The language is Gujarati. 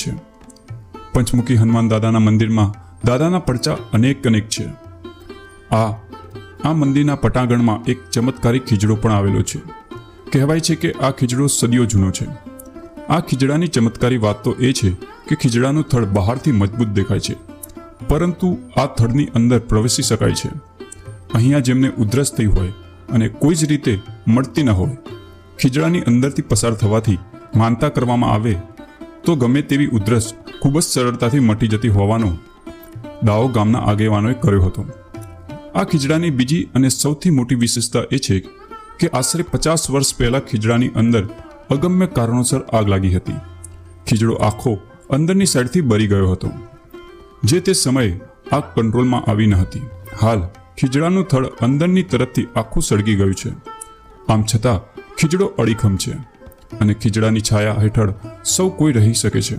છે. પંચમુખી હનુમાન દાદાના મંદિરમાં દાદાના પડચા અનેક અનેક છે. આ આ મંદિરના પટાંગણમાં એક ચમત્કારી ખીજડો પણ આવેલો છે. કહેવાય છે કે આ ખીજડો સદીઓ જૂનો છે. આ ખીજડાની ચમત્કારી વાત તો એ છે કે ખીજડાનું થડ બહારથી મજબૂત દેખાય છે. પરંતુ આ થડની અંદર પ્રવેશી શકાય છે. અહીંયા જેમને ઉધરસ થઈ હોય અને કોઈ જ રીતે મળતી ન હોય, ખીજડાની અંદરથી પસાર થવાથી માનતા કરવામાં આવે તો ગમે તેવી ઉધરસ ખૂબ જ સરળતાથી મટી જતી હોવાનો દાવો ગામના આગેવાનોએ કર્યો હતો. આ ખીજડાની બીજી અને સૌથી મોટી વિશેષતા એ છે કે આશરે પચાસ વર્ષ પહેલાં ખીજડાની અંદર અગમ્ય કારણોસર આગ લાગી હતી. ખીજડો આખો અંદરની સાઈડથી બળી ગયો હતો, જે તે સમયે આગ કંટ્રોલમાં આવી ન હતી. હાલ ખીજડાનું થળ અંદરની તરફથી આખું સળગી ગયું છે. આમ છતાં ખીજડો અડીખમ છે. અને ખીજડાની છાયા હેઠળ સૌ કોઈ રહી શકે છે.